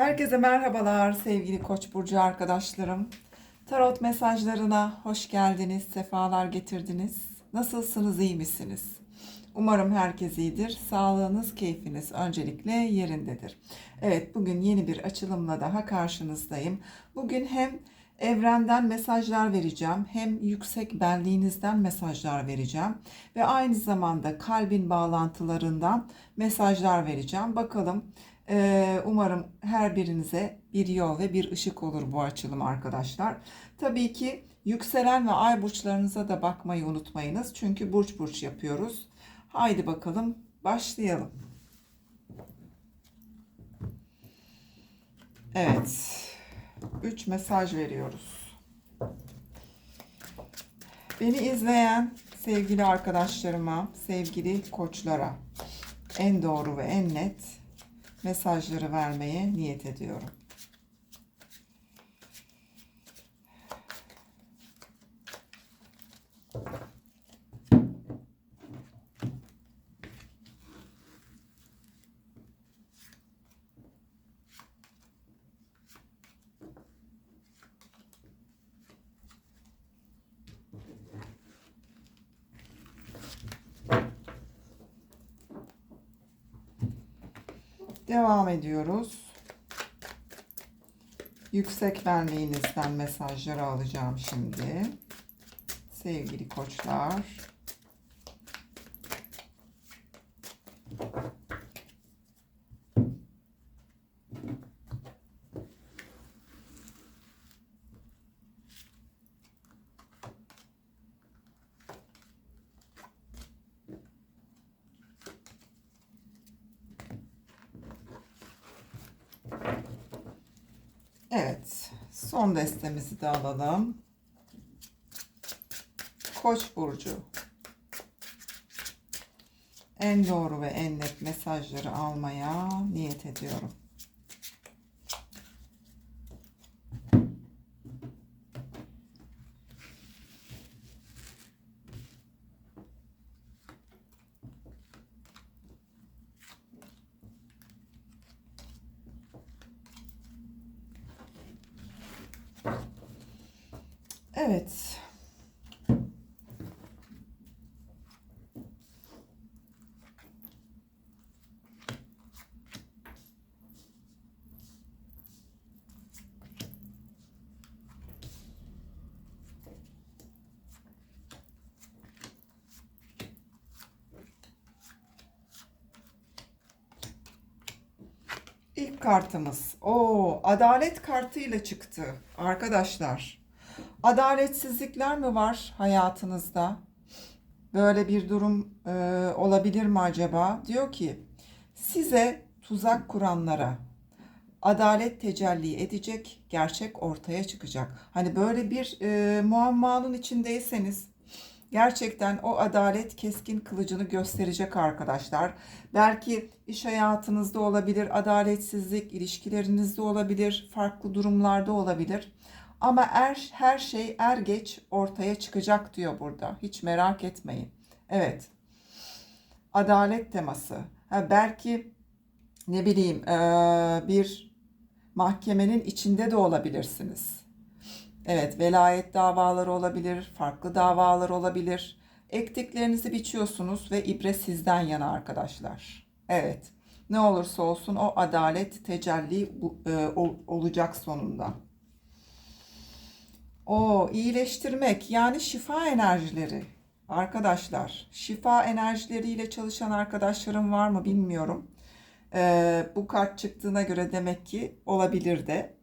Herkese merhabalar sevgili Koç burcu arkadaşlarım. Tarot mesajlarına hoş geldiniz, sefalar getirdiniz. Nasılsınız, iyi misiniz? Umarım herkes iyidir. Sağlığınız, keyfiniz öncelikle yerindedir. Evet, bugün yeni bir açılımla daha karşınızdayım. Bugün hem evrenden mesajlar vereceğim, hem yüksek benliğinizden mesajlar vereceğim ve aynı zamanda kalbin bağlantılarından mesajlar vereceğim. Bakalım ee, umarım her birinize bir yol ve bir ışık olur bu açılım arkadaşlar. Tabii ki yükselen ve ay burçlarınıza da bakmayı unutmayınız. Çünkü burç burç yapıyoruz. Haydi bakalım başlayalım. Evet. 3 mesaj veriyoruz. Beni izleyen sevgili arkadaşlarıma, sevgili koçlara en doğru ve en net mesajları vermeye niyet ediyorum. Devam ediyoruz. Yüksek benliğinizden mesajları alacağım şimdi. Sevgili koçlar. Evet, son destemizi de alalım. Koç burcu. En doğru ve en net mesajları almaya niyet ediyorum. Evet. İlk kartımız. O adalet kartıyla çıktı arkadaşlar. Adaletsizlikler mi var hayatınızda? Böyle bir durum e, olabilir mi acaba? Diyor ki size tuzak kuranlara adalet tecelli edecek, gerçek ortaya çıkacak. Hani böyle bir e, muammanın içindeyseniz gerçekten o adalet keskin kılıcını gösterecek arkadaşlar. Belki iş hayatınızda olabilir, adaletsizlik ilişkilerinizde olabilir, farklı durumlarda olabilir. Ama er, her şey er geç ortaya çıkacak diyor burada. Hiç merak etmeyin. Evet. Adalet teması. Ha, belki ne bileyim bir mahkemenin içinde de olabilirsiniz. Evet, velayet davaları olabilir, farklı davalar olabilir. Ektiklerinizi biçiyorsunuz ve ibre sizden yana arkadaşlar. Evet, ne olursa olsun o adalet tecelli olacak sonunda. O iyileştirmek yani şifa enerjileri. Arkadaşlar şifa enerjileriyle çalışan arkadaşlarım var mı bilmiyorum. Ee, bu kart çıktığına göre demek ki olabilir de.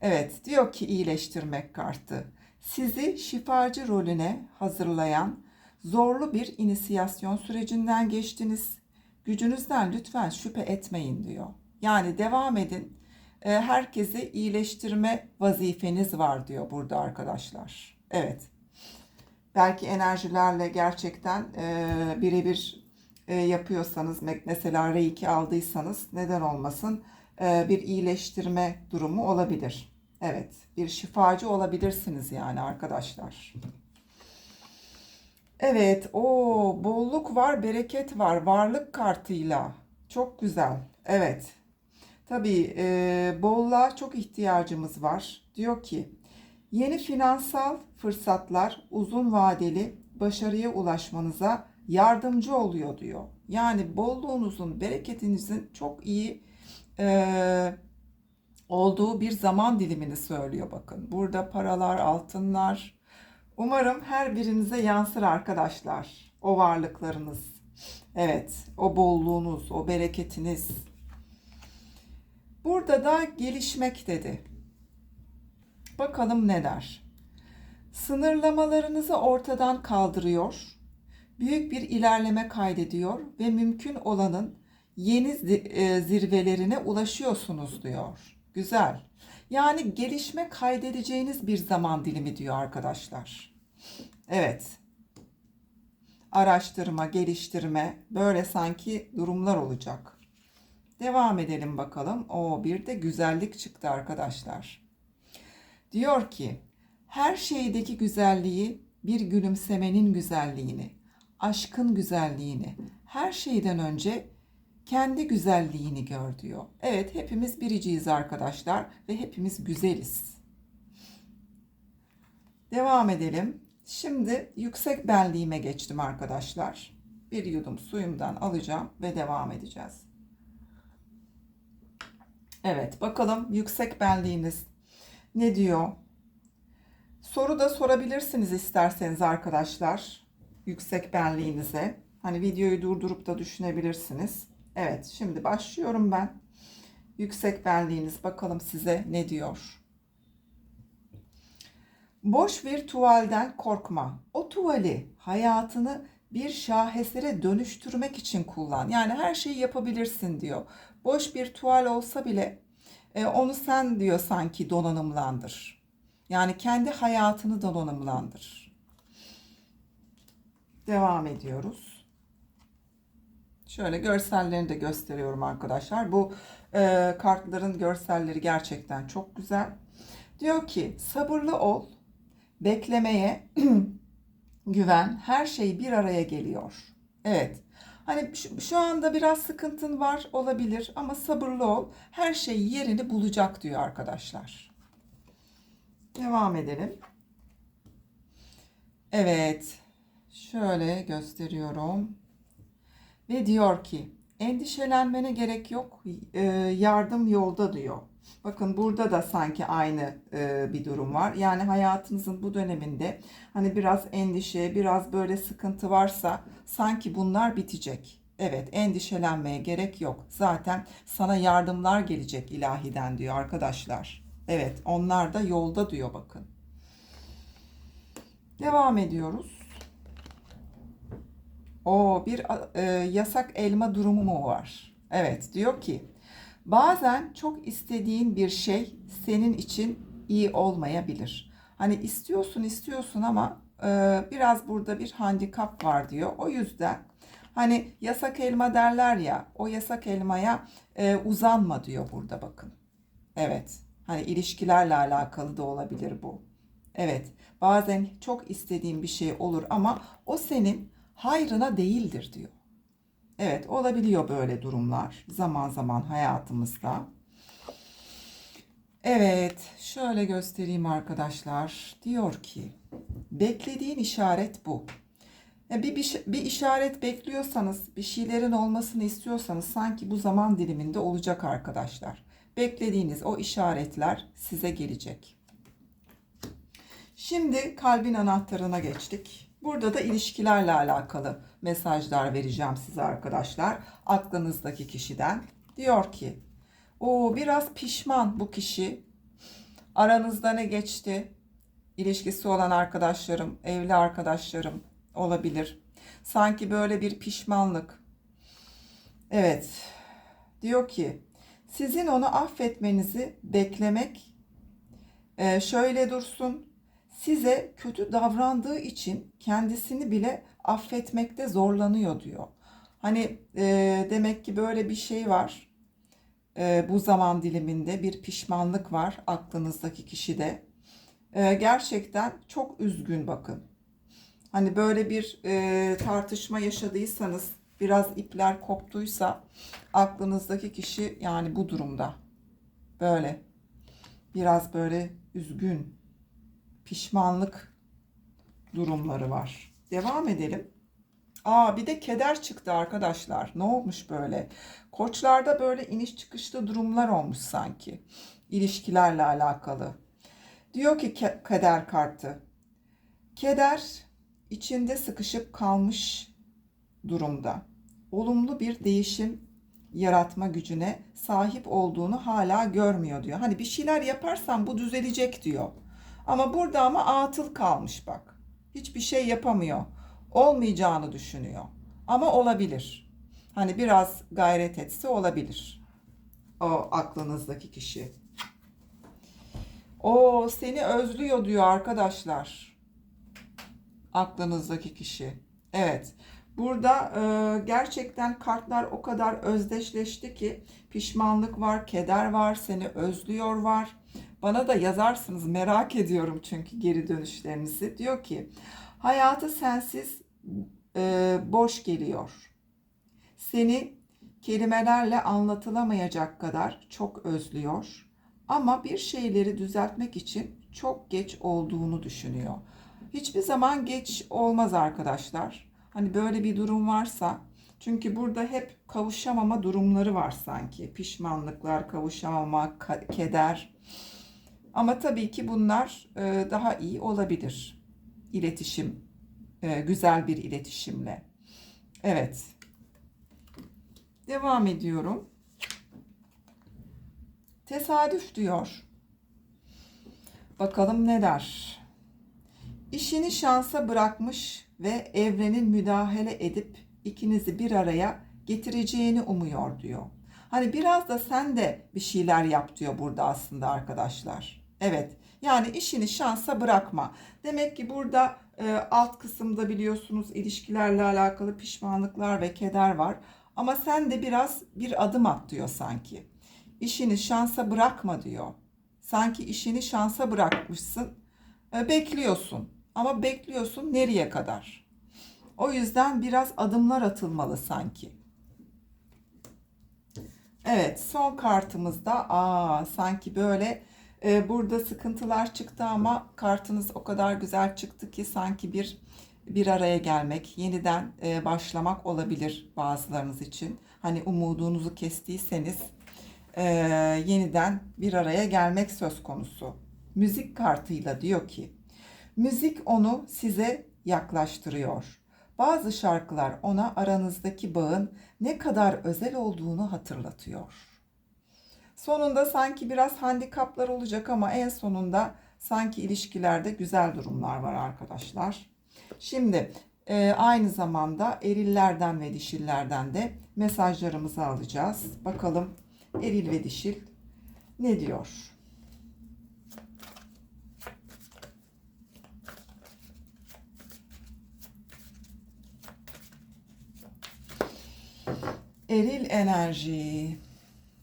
Evet diyor ki iyileştirmek kartı. Sizi şifacı rolüne hazırlayan zorlu bir inisiyasyon sürecinden geçtiniz. Gücünüzden lütfen şüphe etmeyin diyor. Yani devam edin herkesi iyileştirme vazifeniz var diyor burada arkadaşlar. Evet. Belki enerjilerle gerçekten e, birebir e, yapıyorsanız mesela Reiki aldıysanız neden olmasın e, bir iyileştirme durumu olabilir. Evet bir şifacı olabilirsiniz yani arkadaşlar. Evet o bolluk var bereket var varlık kartıyla çok güzel. Evet Tabii e, bolluğa çok ihtiyacımız var. Diyor ki yeni finansal fırsatlar uzun vadeli başarıya ulaşmanıza yardımcı oluyor diyor. Yani bolluğunuzun, bereketinizin çok iyi e, olduğu bir zaman dilimini söylüyor bakın. Burada paralar, altınlar. Umarım her birinize yansır arkadaşlar. O varlıklarınız. Evet, o bolluğunuz, o bereketiniz. Burada da gelişmek dedi. Bakalım ne der? Sınırlamalarınızı ortadan kaldırıyor, büyük bir ilerleme kaydediyor ve mümkün olanın yeni e, zirvelerine ulaşıyorsunuz diyor. Güzel. Yani gelişme kaydedeceğiniz bir zaman dilimi diyor arkadaşlar. Evet. Araştırma, geliştirme böyle sanki durumlar olacak. Devam edelim bakalım. O bir de güzellik çıktı arkadaşlar. Diyor ki her şeydeki güzelliği bir gülümsemenin güzelliğini, aşkın güzelliğini, her şeyden önce kendi güzelliğini gör diyor. Evet hepimiz biriciyiz arkadaşlar ve hepimiz güzeliz. Devam edelim. Şimdi yüksek benliğime geçtim arkadaşlar. Bir yudum suyumdan alacağım ve devam edeceğiz. Evet bakalım yüksek benliğiniz ne diyor? Soru da sorabilirsiniz isterseniz arkadaşlar. Yüksek benliğinize. Hani videoyu durdurup da düşünebilirsiniz. Evet şimdi başlıyorum ben. Yüksek benliğiniz bakalım size ne diyor? Boş bir tuvalden korkma. O tuvali hayatını bir şahesere dönüştürmek için kullan. Yani her şeyi yapabilirsin diyor. Boş bir tuval olsa bile e, onu sen diyor sanki donanımlandır. Yani kendi hayatını donanımlandır. Devam ediyoruz. Şöyle görsellerini de gösteriyorum arkadaşlar. Bu e, kartların görselleri gerçekten çok güzel. Diyor ki sabırlı ol, beklemeye güven, her şey bir araya geliyor. Evet. Hani şu, şu anda biraz sıkıntın var olabilir ama sabırlı ol. Her şey yerini bulacak diyor arkadaşlar. Devam edelim. Evet. Şöyle gösteriyorum. Ve diyor ki endişelenmene gerek yok. Ee, yardım yolda diyor. Bakın burada da sanki aynı e, bir durum var. Yani hayatınızın bu döneminde hani biraz endişe, biraz böyle sıkıntı varsa sanki bunlar bitecek. Evet, endişelenmeye gerek yok. Zaten sana yardımlar gelecek ilahiden diyor arkadaşlar. Evet, onlar da yolda diyor bakın. Devam ediyoruz. O bir e, yasak elma durumu mu var? Evet, diyor ki Bazen çok istediğin bir şey senin için iyi olmayabilir. Hani istiyorsun istiyorsun ama e, biraz burada bir handikap var diyor. O yüzden hani yasak elma derler ya o yasak elmaya e, uzanma diyor burada bakın. Evet hani ilişkilerle alakalı da olabilir bu. Evet bazen çok istediğin bir şey olur ama o senin hayrına değildir diyor. Evet olabiliyor böyle durumlar zaman zaman hayatımızda. Evet şöyle göstereyim arkadaşlar. Diyor ki beklediğin işaret bu. Ya Bir, bir, bir işaret bekliyorsanız, bir şeylerin olmasını istiyorsanız sanki bu zaman diliminde olacak arkadaşlar. Beklediğiniz o işaretler size gelecek. Şimdi kalbin anahtarına geçtik. Burada da ilişkilerle alakalı mesajlar vereceğim size arkadaşlar. Aklınızdaki kişiden. Diyor ki, o biraz pişman bu kişi. Aranızda ne geçti? İlişkisi olan arkadaşlarım, evli arkadaşlarım olabilir. Sanki böyle bir pişmanlık. Evet. Diyor ki, sizin onu affetmenizi beklemek e, şöyle dursun size kötü davrandığı için kendisini bile affetmekte zorlanıyor diyor. Hani e, demek ki böyle bir şey var. E, bu zaman diliminde bir pişmanlık var aklınızdaki kişide. E, gerçekten çok üzgün bakın. Hani böyle bir e, tartışma yaşadıysanız biraz ipler koptuysa aklınızdaki kişi yani bu durumda. Böyle. Biraz böyle üzgün, pişmanlık durumları var. Devam edelim. Aa bir de keder çıktı arkadaşlar. Ne olmuş böyle? Koçlarda böyle iniş çıkışlı durumlar olmuş sanki. İlişkilerle alakalı. Diyor ki kader kartı. Keder içinde sıkışıp kalmış durumda. Olumlu bir değişim yaratma gücüne sahip olduğunu hala görmüyor diyor. Hani bir şeyler yaparsan bu düzelecek diyor. Ama burada ama atıl kalmış bak. Hiçbir şey yapamıyor. Olmayacağını düşünüyor. Ama olabilir. Hani biraz gayret etse olabilir. O aklınızdaki kişi. O seni özlüyor diyor arkadaşlar. Aklınızdaki kişi. Evet. Burada e, gerçekten kartlar o kadar özdeşleşti ki pişmanlık var, keder var, seni özlüyor var. Bana da yazarsınız merak ediyorum çünkü geri dönüşlerinizi. Diyor ki hayatı sensiz e, boş geliyor. Seni kelimelerle anlatılamayacak kadar çok özlüyor. Ama bir şeyleri düzeltmek için çok geç olduğunu düşünüyor. Hiçbir zaman geç olmaz arkadaşlar. Hani böyle bir durum varsa çünkü burada hep kavuşamama durumları var sanki. Pişmanlıklar, kavuşamama, ka- keder. Ama tabii ki bunlar e, daha iyi olabilir. İletişim, e, güzel bir iletişimle. Evet. Devam ediyorum. Tesadüf diyor. Bakalım ne der? İşini şansa bırakmış ve evrenin müdahale edip ikinizi bir araya getireceğini umuyor diyor. Hani biraz da sen de bir şeyler yap diyor burada aslında arkadaşlar. Evet. Yani işini şansa bırakma. Demek ki burada e, alt kısımda biliyorsunuz ilişkilerle alakalı pişmanlıklar ve keder var. Ama sen de biraz bir adım at diyor sanki. İşini şansa bırakma diyor. Sanki işini şansa bırakmışsın. E, bekliyorsun. Ama bekliyorsun nereye kadar? O yüzden biraz adımlar atılmalı sanki. Evet, son kartımızda aa sanki böyle e, burada sıkıntılar çıktı ama kartınız o kadar güzel çıktı ki sanki bir bir araya gelmek, yeniden e, başlamak olabilir bazılarınız için. Hani umudunuzu kestiyseniz e, yeniden bir araya gelmek söz konusu. Müzik kartıyla diyor ki, müzik onu size yaklaştırıyor. Bazı şarkılar ona aranızdaki bağın ne kadar özel olduğunu hatırlatıyor. Sonunda sanki biraz handikaplar olacak ama en sonunda sanki ilişkilerde güzel durumlar var arkadaşlar. Şimdi e, aynı zamanda erillerden ve dişillerden de mesajlarımızı alacağız. Bakalım eril ve dişil ne diyor? Eril enerji.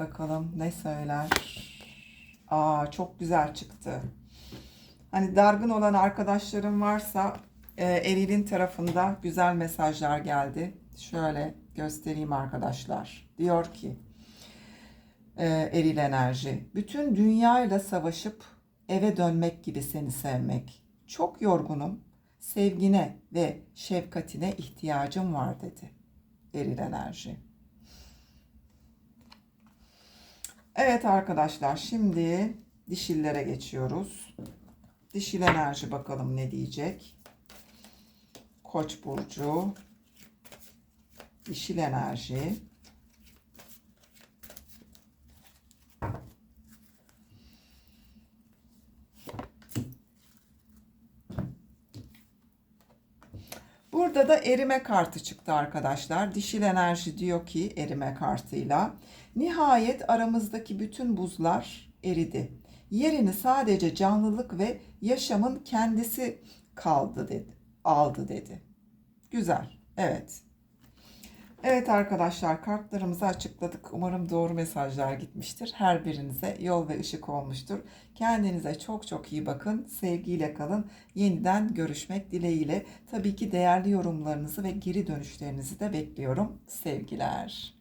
Bakalım ne söyler? Aa çok güzel çıktı. Hani dargın olan arkadaşlarım varsa e, Eril'in tarafında güzel mesajlar geldi. Şöyle göstereyim arkadaşlar. Diyor ki e, Eril enerji. Bütün dünyayla savaşıp eve dönmek gibi seni sevmek. Çok yorgunum. Sevgine ve şefkatine ihtiyacım var dedi. Eril enerji. Evet arkadaşlar şimdi dişillere geçiyoruz. Dişil enerji bakalım ne diyecek. Koç burcu. Dişil enerji. Burada da erime kartı çıktı arkadaşlar. Dişil enerji diyor ki erime kartıyla. Nihayet aramızdaki bütün buzlar eridi. Yerini sadece canlılık ve yaşamın kendisi kaldı dedi. Aldı dedi. Güzel. Evet. Evet arkadaşlar kartlarımızı açıkladık. Umarım doğru mesajlar gitmiştir. Her birinize yol ve ışık olmuştur. Kendinize çok çok iyi bakın. Sevgiyle kalın. Yeniden görüşmek dileğiyle. Tabii ki değerli yorumlarınızı ve geri dönüşlerinizi de bekliyorum. Sevgiler.